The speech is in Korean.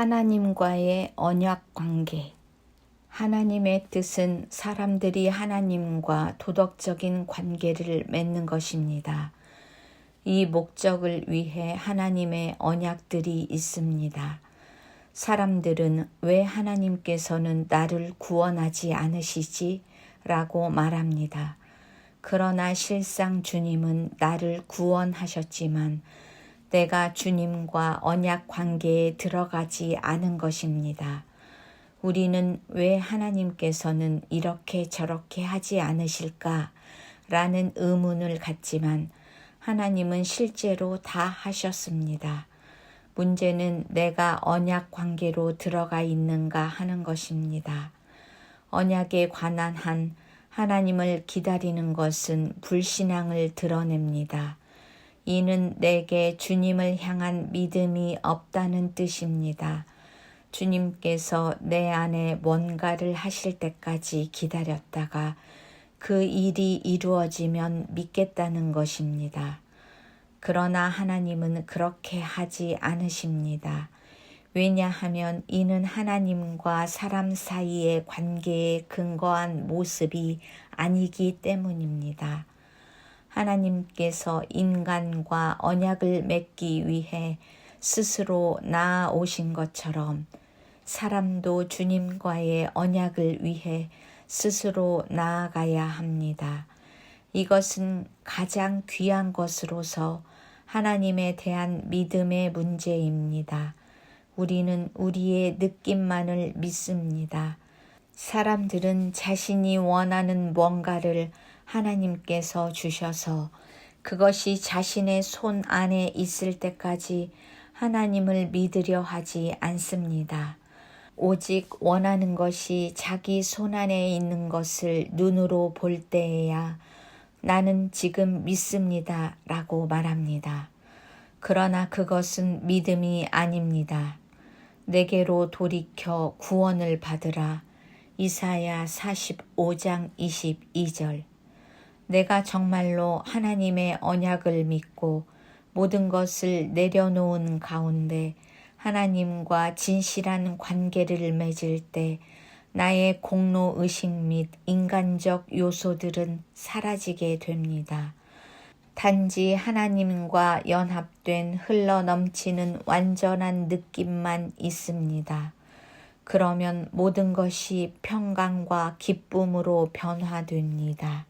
하나님과의 언약 관계. 하나님의 뜻은 사람들이 하나님과 도덕적인 관계를 맺는 것입니다. 이 목적을 위해 하나님의 언약들이 있습니다. 사람들은 왜 하나님께서는 나를 구원하지 않으시지? 라고 말합니다. 그러나 실상 주님은 나를 구원하셨지만 내가 주님과 언약 관계에 들어가지 않은 것입니다. 우리는 왜 하나님께서는 이렇게 저렇게 하지 않으실까? 라는 의문을 갖지만 하나님은 실제로 다 하셨습니다. 문제는 내가 언약 관계로 들어가 있는가 하는 것입니다. 언약에 관한 한 하나님을 기다리는 것은 불신앙을 드러냅니다. 이는 내게 주님을 향한 믿음이 없다는 뜻입니다. 주님께서 내 안에 뭔가를 하실 때까지 기다렸다가 그 일이 이루어지면 믿겠다는 것입니다. 그러나 하나님은 그렇게 하지 않으십니다. 왜냐하면 이는 하나님과 사람 사이의 관계에 근거한 모습이 아니기 때문입니다. 하나님께서 인간과 언약을 맺기 위해 스스로 나아오신 것처럼 사람도 주님과의 언약을 위해 스스로 나아가야 합니다. 이것은 가장 귀한 것으로서 하나님에 대한 믿음의 문제입니다. 우리는 우리의 느낌만을 믿습니다. 사람들은 자신이 원하는 뭔가를 하나님께서 주셔서 그것이 자신의 손 안에 있을 때까지 하나님을 믿으려 하지 않습니다. 오직 원하는 것이 자기 손 안에 있는 것을 눈으로 볼 때에야 나는 지금 믿습니다. 라고 말합니다. 그러나 그것은 믿음이 아닙니다. 내게로 돌이켜 구원을 받으라. 이사야 45장 22절. 내가 정말로 하나님의 언약을 믿고 모든 것을 내려놓은 가운데 하나님과 진실한 관계를 맺을 때 나의 공로 의식 및 인간적 요소들은 사라지게 됩니다. 단지 하나님과 연합된 흘러 넘치는 완전한 느낌만 있습니다. 그러면 모든 것이 평강과 기쁨으로 변화됩니다.